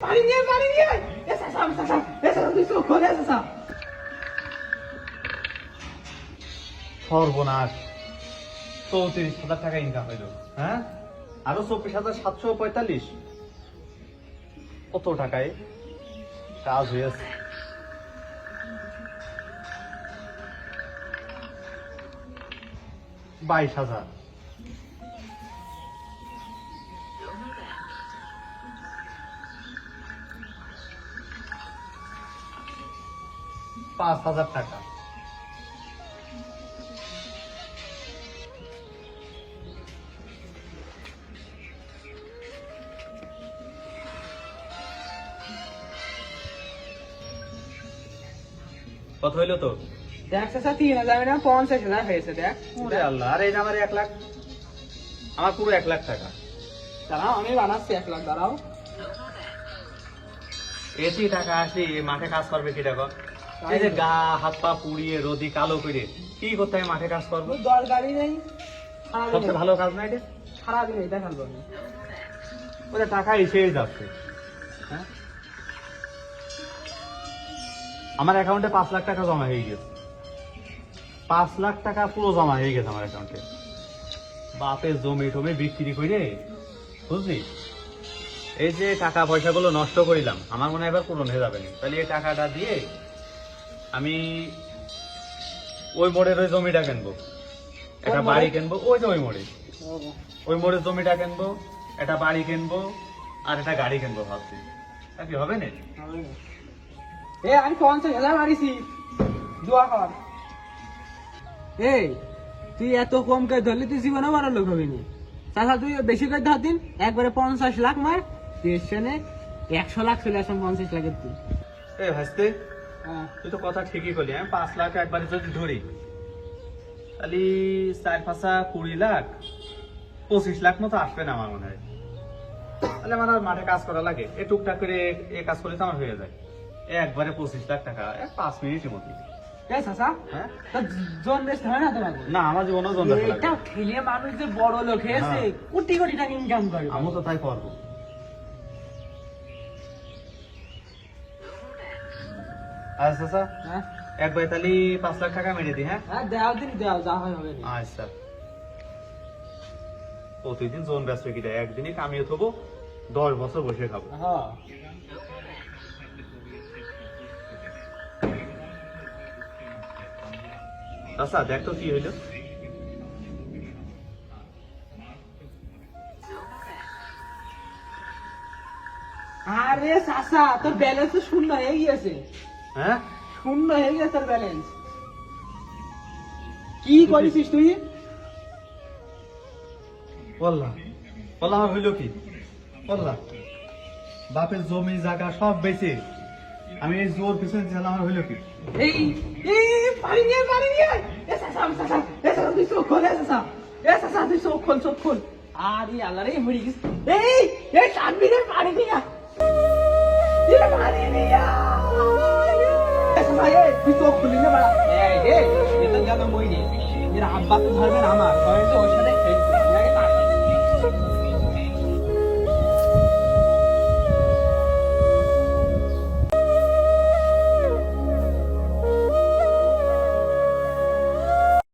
পানি নিয়ে পানি নিয়ে এসা সাম সাসা এসা তুই চোখ খোলে সর্বনাশ। চৌত্রিশ হাজার টাকা ইনকাম হইল। হ্যাঁ? আরও চব্বিশ হাজার সাতশো পঁয়তাল্লিশ। কত টাকায় কাজ হয়েছে বাইশ হাজার। পাঁচ হাজার টাকা। কত হইল তো? দেখ সাসা তিন হাজার না পঞ্চাশ হাজার হয়েছে দেখ। ওরে আল্লাহ আর এই আমার এক লাখ। আমার পুরো এক লাখ টাকা। দাঁড়াও আমি বানাচ্ছি এক লাখ দাঁড়াও। এসি টাকা আসি মাঠে কাজ করবে কি দেখো? এই যে গা হাত পা পুড়িয়ে রোদি কালো করে কি করতে মাঠে কাজ করব? দরকারই নেই সবচেয়ে ভালো কাজ না এটা? সারাদিন এটা খেলব ওদের টাকা এসেই যাচ্ছে। হ্যাঁ? আমার অ্যাকাউন্টে পাঁচ লাখ টাকা জমা হয়ে গেছে। পাঁচ লাখ টাকা পুরো জমা হয়ে গেছে আমার অ্যাকাউন্টে বাপের জমি টমি বিক্রি করে বুঝলি? এই যে টাকা পয়সাগুলো নষ্ট করিলাম আমার মনে হয় এবার পূরণ হয়ে যাবে না। তাহলে এই টাকাটা দিয়ে আমি ওই মোড়ের ওই জমিটা কিনবো। একটা বাড়ি কিনবো ওই যে ওই মোড়ে। ওই মোড়ের জমিটা কিনবো একটা বাড়ি কিনবো আর একটা গাড়ি কিনবো ভাবছি। তা কি হবে না? এ আমি পঞ্চাশ হাজার মারিছি? দোয়া কর। এই তুই এত কম করে ধরলি তুই জীবনে বড় লোক হবি নি। চাচা তুই বেশি করে ধর দিন একবারে পঞ্চাশ লাখ মার। তুই একশো লাখ চলে আসুন পঞ্চাশ লাখের তুই। এ হাসতে তুই তো কথা ঠিকই করলি আমি পাঁচ লাখ একবারে যদি ধরি তাহলে চার পাঁচা কুড়ি লাখ পঁচিশ লাখ মতো আসবে না আমার মনে হয়। তাহলে আমার আর মাঠে কাজ করা লাগে এ টুকটাক করে এ- কাজ করলে তো আমার হয়ে যায়। একবারে পঁচিশ লাখ টাকা এ পাঁচ মিনিটের মধ্যে। চাচা হ্যাঁ? হয় না আমার জীবনেও জন দেখা লাগবে এটা খেলে মানুষ যে বড় লোক হয়েছে। কোটি কোটি টাকা ইনকাম করে। আমি তো তাই করব। আচ্ছা আচ্ছা। হ্যাঁ। একবার তাহলে পাঁচ লাখ টাকা মেরে দিই হ্যাঁ? হ্যাঁ দেওয়া দিন দেওয়া যা হয় হবে আচ্ছা। প্রতিদিন জোন ব্যস্ত কি দেয় একদিনই কামিয়ে থবো দশ বছর বসে খাব। হ্যাঁ আচ্ছা দেখ তো কি হইল। আরে চাচা তোর ব্যালেন্স তো শূন্য হয়ে গিয়েছে। হ্যাঁ? শূন্য হয়ে গেছে তোর ব্যালেন্স কি করেছিস তুই? আমার হইল কি? বাপের জমি জায়গা সব বেচে। আমি এই জোর পিছনে ছিলাম আমার হইল কি? এই এই পানি নিয়ে এ এ তুই চোখ খোল এ চাচা। এ চাচা তুই চোখ খোল চোখ খোল। আরে আল্লাহ রে মরে গেছে। এই এই রে পানি নিয়ে। এ পানি নিয়ে। এ তুই চোখ খুলি না তো ধরবেন আমার।